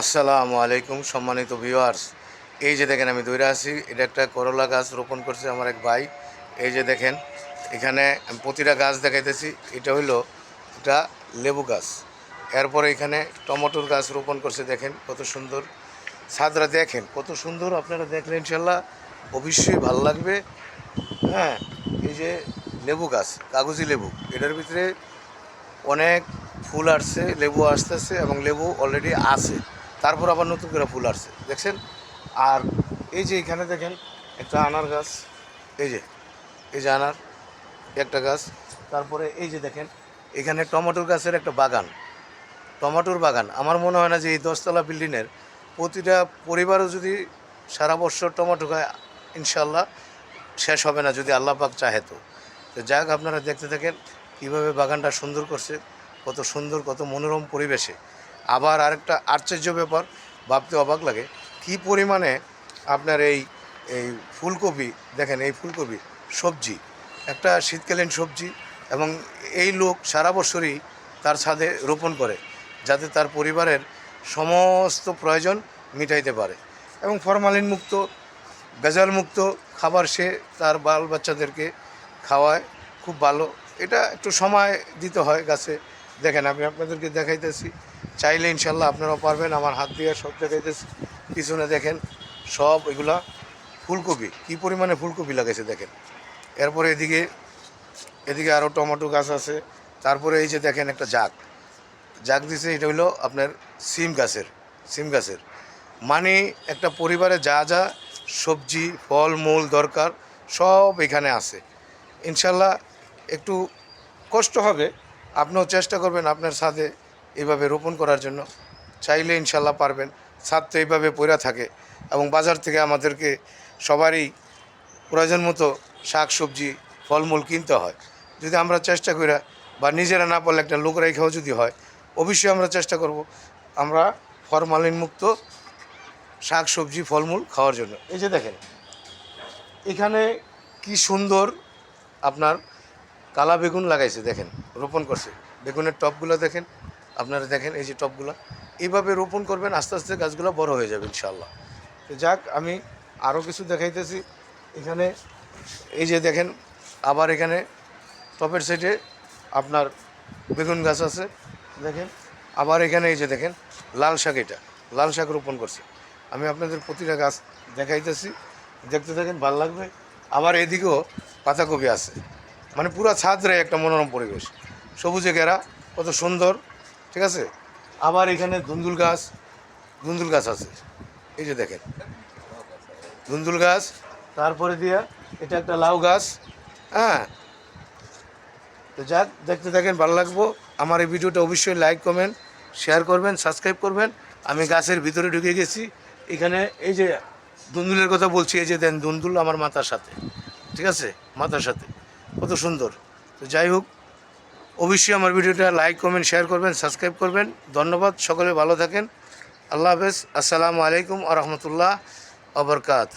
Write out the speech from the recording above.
আসসালামু আলাইকুম, সম্মানিত ভিউয়ার্স এই যে দেখেন, আমি দৌড়ে আছি। এটা একটা করলা গাছ রোপণ করছে আমার এক ভাই। এই যে দেখেন, এখানে প্রতিটা গাছ দেখাইতেছি। এটা হইল একটা লেবু গাছ। এরপরে এখানে টমেটোর গাছ রোপণ করছে, দেখেন কত সুন্দর। ছাদরা দেখেন, কত সুন্দর আপনারা দেখলেন ইনশাল্লাহ অবশ্যই ভালো লাগবে। হ্যাঁ এই যে লেবু গাছ, কাগজি লেবু। এটার ভিতরে অনেক ফুল আসছে, লেবু আসতেছে এবং লেবু অলরেডি আছে। তারপর আবার নতুন করে ফুল আসছে, দেখছেন? আর এই যে এখানে দেখেন, একটা আনার গাছ, এই যে এই যে আনার, একটা গাছ, তারপরে এই যে দেখেন, এখানে টমেটোর গাছের একটা বাগান। টমেটোর বাগান, আমার মনে হয় না যে এই দশতলা বিল্ডিংয়ের প্রতিটা পরিবারও যদি সারা বছর টমেটো খায় ইনশাল্লাহ শেষ হবে না যদি আল্লাহ পাক চাহে তো। তো যাক, আপনারা দেখতে থাকেন কীভাবে বাগানটা সুন্দর করছে, কত সুন্দর, কত মনোরম পরিবেশে। আবার আরেকটা আশ্চর্য ব্যাপার, ভাবতে অবাক লাগে। কি পরিমাণে আপনার এই এই ফুলকপি, দেখেন এই ফুলকপি, সবজি, একটা শীতকালীন সবজি এবং এই লোক সারা বছরই তার ছাদে রোপণ করে, যাতে তার পরিবারের সমস্ত প্রয়োজন মিটাইতে পারে এবং ফরমালিন মুক্ত ভেজাল মুক্ত খাবার সে তার বাল বাচ্চাদেরকে খাওয়ায়, খুব ভালো। এটা একটু সময় দিতে হয় গাছে দেখেন, আমি আপনাদেরকে দেখাইতেছি। চাইলে ইনশাল্লাহ আপনারাও পারবেন, আমার হাত দিয়ে সব দেখাইতেছি। পিছনে দেখেন, সব এগুলা ফুলকপি। কি পরিমাণে ফুলকপি লাগাইছে দেখেন। এরপরে এদিকে এদিকে আরও টমেটো গাছ আছে। তারপরে এই যে দেখেন একটা জাগ। জাগ দিছে, এটা হলো আপনার সিম গাছের সিম গাছের। মানে একটা পরিবারে যা যা সবজি, ফল, মূল দরকার, সব এখানে আছে। ইনশাল্লাহ একটু কষ্ট হবে আপনিও চেষ্টা করবেন আপনার ছাদে এইভাবে রোপণ করার জন্য। চাইলে ইনশাল্লাহ পারবেন। ছাদ তো এইভাবে পড়া থাকে এবং বাজার থেকে আমাদেরকে সবারই প্রয়োজন মতো শাক, সবজি, ফলমূল কিনতে হয়। যদি আমরা চেষ্টা করি বা নিজেরা না পারলে একটা লোক রেখেও যদি হয়, অবশ্যই আমরা চেষ্টা করব আমরা ফরমালিনমুক্ত শাক, সবজি, ফলমূল খাওয়ার জন্য। এই যে দেখেন, এখানে কি সুন্দর আপনার কালা বেগুন লাগাইছে, দেখেন। রোপণ করছে। বেগুনের টপগুলো দেখেন, আপনারা দেখেন এই যে টপগুলো। এইভাবে রোপণ করবেন, আস্তে আস্তে গাছগুলো বড় হয়ে যাবে ইনশাল্লাহ যাক, আমি আরও কিছু দেখাইতেছি। এখানে এই যে দেখেন, আবার এখানে টপের সাইডে আপনার বেগুন গাছ আছে, দেখেন। আবার এখানে এই যে দেখেন, লাল শাক এটা, লাল শাক রোপণ করছে। আমি আপনাদের প্রতিটা গাছ দেখাইতেছি, দেখতে দেখেন ভালো লাগবে। আবার এদিকেও পাতাকপি আছে। মানে পুরো ছাদরে একটা মনোরম পরিবেশ। সবুজে ঘেরা, কত সুন্দর, ঠিক আছে? আবার এখানে ধুন্দুল গাছ ধুন্দুল গাছ আছে। এই যে দেখেন। ধুন্দুল গাছ, তারপরে দিয়া এটা একটা লাউ গাছ হ্যাঁ? তো যাক দেখতে থাকেন, ভালো লাগবো। আমার এই ভিডিওটা অবশ্যই লাইক কমেন্ট শেয়ার করবেন সাবস্ক্রাইব করবেন। আমি গাছের ভিতরে ঢুকে গেছি। এখানে এই যে দুন্দুলের কথা বলছি, এই যে দেন দুন্দুল আমার মাথার সাথে, ঠিক আছে? মাথার সাথে। কত সুন্দর। তো যাই হোক, অবশ্যই আমার ভিডিওটা লাইক কমেন্ট শেয়ার করবেন সাবস্ক্রাইব করবেন। ধন্যবাদ, সকলে ভালো থাকেন। আল্লাহ হাফেজ। আসসালামু আলাইকুম আ রহমতুল্লাহ আবরকাত